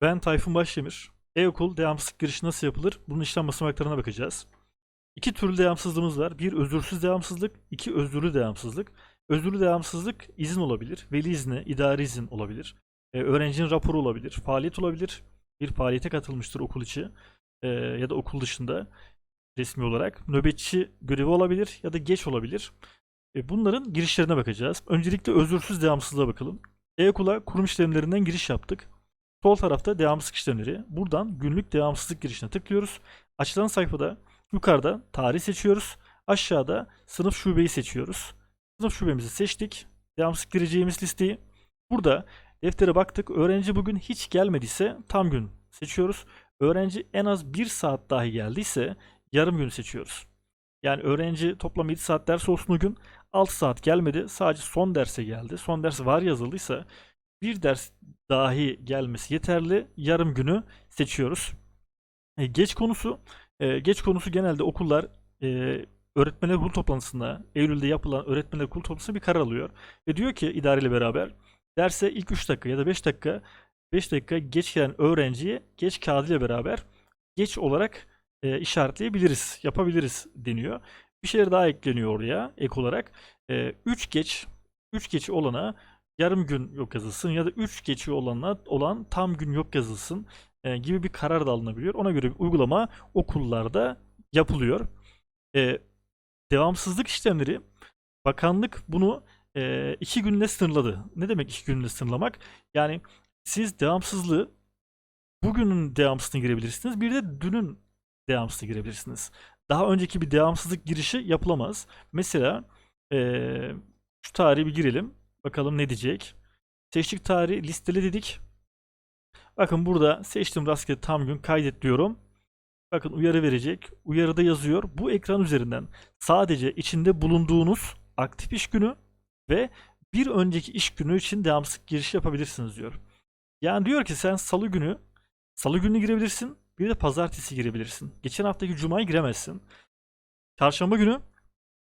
Ben Tayfun Başdemir. E-okul devamsızlık girişi nasıl yapılır? Bunun işlem basamaklarına bakacağız. İki türlü devamsızlığımız var. Bir özürsüz devamsızlık, iki özürlü devamsızlık. Özürlü devamsızlık izin olabilir, veli izni, idari izin olabilir. Ee, öğrencinin raporu olabilir, faaliyet olabilir. Bir faaliyete katılmıştır okul içi ee, ya da okul dışında resmi olarak. Nöbetçi görevi olabilir ya da geç olabilir. E, bunların girişlerine bakacağız. Öncelikle özürsüz devamsızlığa bakalım. E-okula kurum işlemlerinden giriş yaptık. Sol tarafta devamsızlık işlemleri. Buradan günlük devamsızlık girişine tıklıyoruz. Açılan sayfada yukarıda tarih seçiyoruz. Aşağıda sınıf şubeyi seçiyoruz. Sınıf şubemizi seçtik. Devamsızlık gireceğimiz listeyi. Burada deftere baktık. Öğrenci bugün hiç gelmediyse tam gün seçiyoruz. Öğrenci en az bir saat dahi geldiyse yarım gün seçiyoruz. Yani öğrenci toplam 7 saat ders olsun o gün. 6 saat gelmedi. Sadece son derse geldi. Son ders var yazıldıysa bir ders dahi gelmesi yeterli. Yarım günü seçiyoruz. E, geç konusu e, geç konusu genelde okullar e, öğretmenler kurulu toplantısında Eylül'de yapılan öğretmenler kurulu toplantısında bir karar alıyor. Ve diyor ki idareyle beraber derse ilk 3 dakika ya da 5 dakika 5 dakika geç gelen öğrenciyi geç kağıdıyla beraber geç olarak e, işaretleyebiliriz, yapabiliriz deniyor. Bir şeyler daha ekleniyor oraya ek olarak. 3 geç 3 geçi olana yarım gün yok yazılsın ya da 3 geçi olana olan tam gün yok yazılsın e, gibi bir karar da alınabiliyor. Ona göre bir uygulama okullarda yapılıyor. E, devamsızlık işlemleri bakanlık bunu e, iki günle sınırladı. Ne demek iki günle sınırlamak? Yani siz devamsızlığı bugünün devamsızlığına girebilirsiniz. Bir de dünün devamsızlığına girebilirsiniz. Daha önceki bir devamsızlık girişi yapılamaz. Mesela eee, şu tarihi bir girelim. Bakalım ne diyecek. Seçtik tarihi listele dedik. Bakın burada seçtim rastgele tam gün kaydet diyorum. Bakın uyarı verecek. Uyarıda yazıyor. Bu ekran üzerinden sadece içinde bulunduğunuz aktif iş günü ve bir önceki iş günü için devamsızlık giriş yapabilirsiniz diyor. Yani diyor ki sen salı günü salı günü girebilirsin. Bir de pazartesi girebilirsin. Geçen haftaki cumayı giremezsin. Çarşamba günü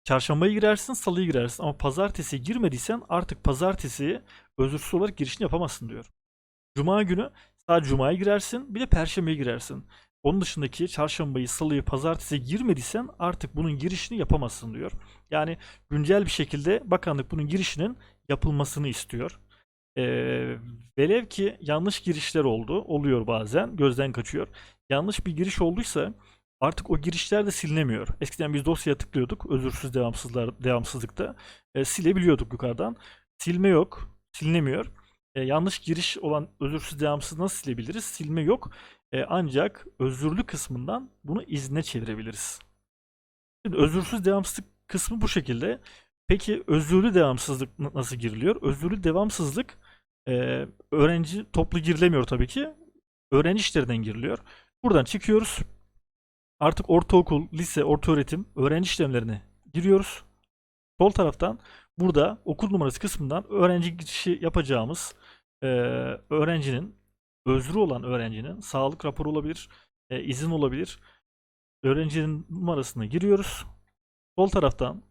çarşambayı girersin, salıyı girersin. Ama pazartesi girmediysen artık pazartesi özürsüz olarak girişini yapamazsın diyor. Cuma günü sadece cumaya girersin, bir de perşembeye girersin. Onun dışındaki çarşambayı, salıyı, pazartesi girmediysen artık bunun girişini yapamazsın diyor. Yani güncel bir şekilde bakanlık bunun girişinin yapılmasını istiyor. Ee, velev ki yanlış girişler oldu. Oluyor bazen. Gözden kaçıyor. Yanlış bir giriş olduysa artık o girişler de silinemiyor. Eskiden biz dosyaya tıklıyorduk. Özürsüz devamsızlar, devamsızlıkta. e, silebiliyorduk yukarıdan. Silme yok. Silinemiyor. E, yanlış giriş olan özürsüz devamsız nasıl silebiliriz? Silme yok. E, ancak özürlü kısmından bunu izne çevirebiliriz. Şimdi özürsüz devamsızlık kısmı bu şekilde. Peki özürlü devamsızlık nasıl giriliyor? Özürlü devamsızlık e, öğrenci toplu girilemiyor tabii ki. Öğrenci işlerinden giriliyor. Buradan çıkıyoruz. Artık ortaokul, lise, ortaöğretim öğrenci işlemlerine giriyoruz. Sol taraftan burada okul numarası kısmından öğrenci girişi yapacağımız e, öğrencinin özrü olan öğrencinin sağlık raporu olabilir, e, izin olabilir. Öğrencinin numarasına giriyoruz. Sol taraftan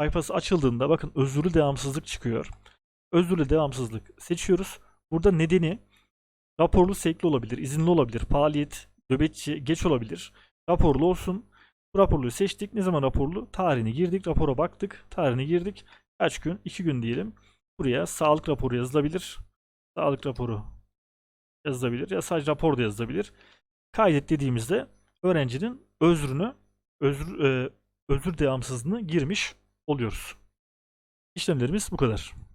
sayfası açıldığında bakın özürlü devamsızlık çıkıyor. Özürlü devamsızlık seçiyoruz. Burada nedeni raporlu sevkli olabilir, izinli olabilir, faaliyet, nöbetçi, geç olabilir. Raporlu olsun. Bu raporluyu seçtik. Ne zaman raporlu? Tarihini girdik. Rapora baktık. Tarihini girdik. Kaç gün? 2 gün diyelim. Buraya sağlık raporu yazılabilir. Sağlık raporu yazılabilir. Ya sadece rapor da yazılabilir. Kaydet dediğimizde öğrencinin özrünü, özür, e, özür devamsızlığını girmiş oluyoruz. İşlemlerimiz bu kadar.